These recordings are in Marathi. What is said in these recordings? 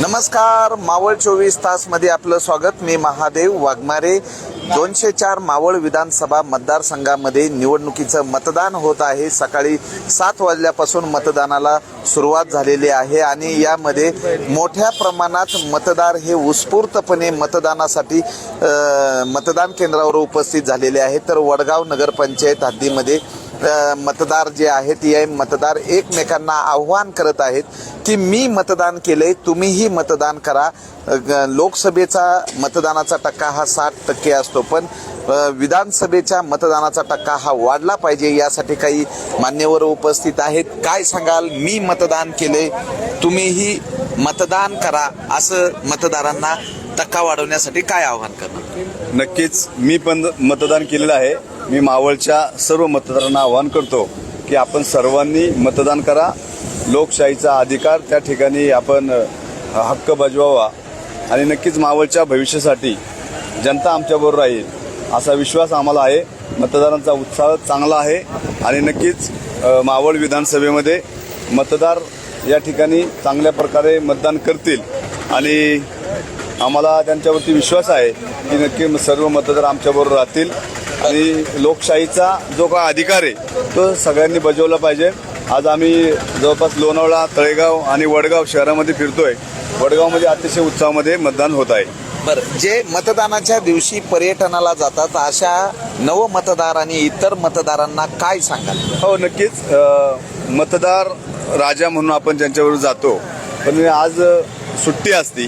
नमस्कार मावळ चोवीस तासमध्ये आपलं स्वागत. मी महादेव वाघमारे. दोनशे चार मावळ विधानसभा मतदारसंघामध्ये निवडणुकीचं मतदान होत आहे. सकाळी सात वाजल्यापासून मतदानाला सुरुवात झालेली आहे आणि यामध्ये मोठ्या प्रमाणात मतदार हे उत्स्फूर्तपणे मतदानासाठी मतदान केंद्रावर उपस्थित झालेले आहेत. तर वडगाव नगरपंचायत हद्दीमध्ये मतदार जे आहेत हे मतदार एकमेकांना आव्हान करत आहेत की मी मतदान केलंय तुम्हीही मतदान करा. ग- लोकसभेचा मतदानाचा टक्का हा साठ टक्के असतो पण विधानसभेच्या मतदानाचा टक्का हा वाढला पाहिजे यासाठी काही मान्यवर उपस्थित आहेत. काय सांगाल? मी मतदान केले तुम्हीही मतदान करा असं मतदारांना टक्का वाढवण्यासाठी काय आव्हान करणार? नक्कीच मी पण मतदान केलेलं आहे. मी मावळच्या सर्व मतदारांना आवाहन करतो की आपण सर्वांनी मतदान करा. लोकशाहीचा अधिकार त्या ठिकाणी आपण हक्क बजवावा. आणि नक्कीच मावळच्या भविष्यासाठी जनता आमच्याबरोबर राहील असा विश्वास आम्हाला आहे. मतदारांचा उत्साह चांगला आहे. आणि नक्कीच मावळ विधानसभेमध्ये मतदार या ठिकाणी चांगल्या प्रकारे मतदान करतील. आणि आम्हाला त्यांच्यावरती विश्वास आहे की नक्की सर्व मतदार आमच्याबरोबर राहतील. आणि लोकशाहीचा जो काय अधिकार आहे तो सगळ्यांनी बजावला पाहिजे. आज आम्ही जवळपास लोणावळा तळेगाव आणि वडगाव शहरामध्ये फिरतोय. वडगावमध्ये अतिशय उत्साहामध्ये मतदान होत आहे. बरं जे मतदानाच्या दिवशी पर्यटनाला जातात अशा नव मतदार आणि इतर मतदारांना काय सांगाल? हो नक्कीच. मतदार राजा म्हणून आपण ज्यांच्यावर जातो पण आज सुट्टी असती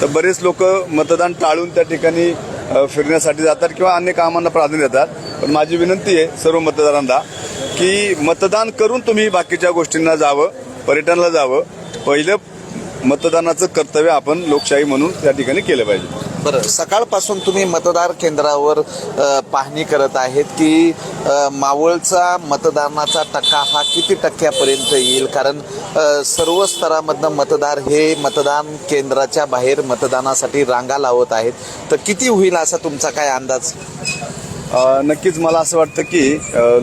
तर बरेच लोक मतदान टाळून त्या ठिकाणी फिरण्यासाठी जातात किंवा अन्य कामांना प्राधान्य देतात. पण माझी विनंती आहे सर्व मतदारांना की मतदान करून तुम्ही बाकीच्या गोष्टींना जावं पर्यटनाला जावं. पहिलं मतदानाचं कर्तव्य आपण लोकशाही म्हणून त्या ठिकाणी केलं पाहिजे. बरं सकाळपासून तुम्ही मतदार केंद्रावर पाहणी करत आहेत की मावळचा मतदानाचा टक्का हा किती टक्क्यापर्यंत येईल? कारण सर्व स्तरामधनं मतदार हे मतदान केंद्राच्या बाहेर मतदानासाठी रांगा लावत आहेत. तर किती होईल असा तुमचा काय अंदाज? नक्कीच मला असं वाटतं की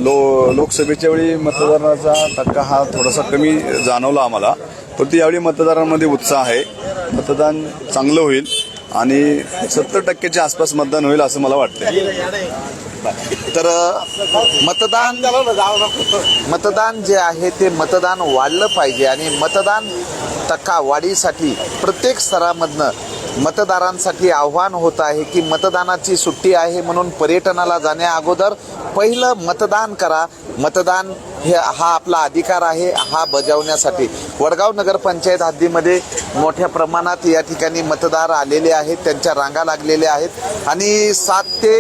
लो लोकसभेच्या वेळी मतदानाचा टक्का हा थोडासा कमी जाणवला आम्हाला. परंतु यावेळी मतदारांमध्ये उत्साह आहे. मतदान चांगलं होईल. आणि सत्तर टक्क्याच्या आसपास मतदान होईल असं मला वाटतं तर मतदान मतदान जे आहे ते मतदान वाढलं पाहिजे आणि मतदान टक्का वाढीसाठी प्रत्येक स्तरामधनं मतदारांसाठी आव्हान होत आहे की मतदानाची सुट्टी आहे म्हणून पर्यटनाला जाण्या अगोदर पहिलं मतदान करा. मतदान हे हा आपला अधिकार आहे हा बजावण्यासाठी. वडगाव नगरपंचायत हद्दीमध्ये मोठ्या प्रमाणात या ठिकाणी मतदार आलेले आहेत त्यांच्या रांगा लागलेल्या आहेत आणि सात ते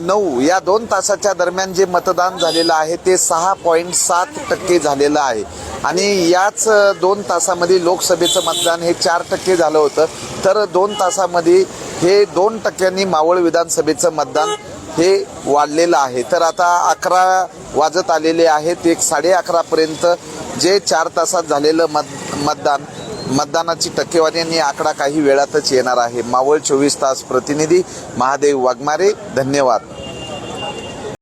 नऊ या दोन तासाच्या दरम्यान जे मतदान झालेलं आहे ते सहा पॉईंट सात टक्के झालेलं आहे. आणि याच दोन तासामध्ये लोकसभेचं मतदान हे चार टक्के झालं होतं. तर दोन तासामध्ये हे दोन टक्क्यांनी मावळ विधानसभेचं मतदान हे वाढलेलं आहे. तर आता अकरा वाजत आलेले आहेत. एक साडे अकरापर्यंत जे चार तासात झालेलं मत मतदान मतदानाची टक्केवारी आणि आकडा काही वेळातच येणार आहे. मावळ चोवीस तास प्रतिनिधी महादेव वाघमारे धन्यवाद.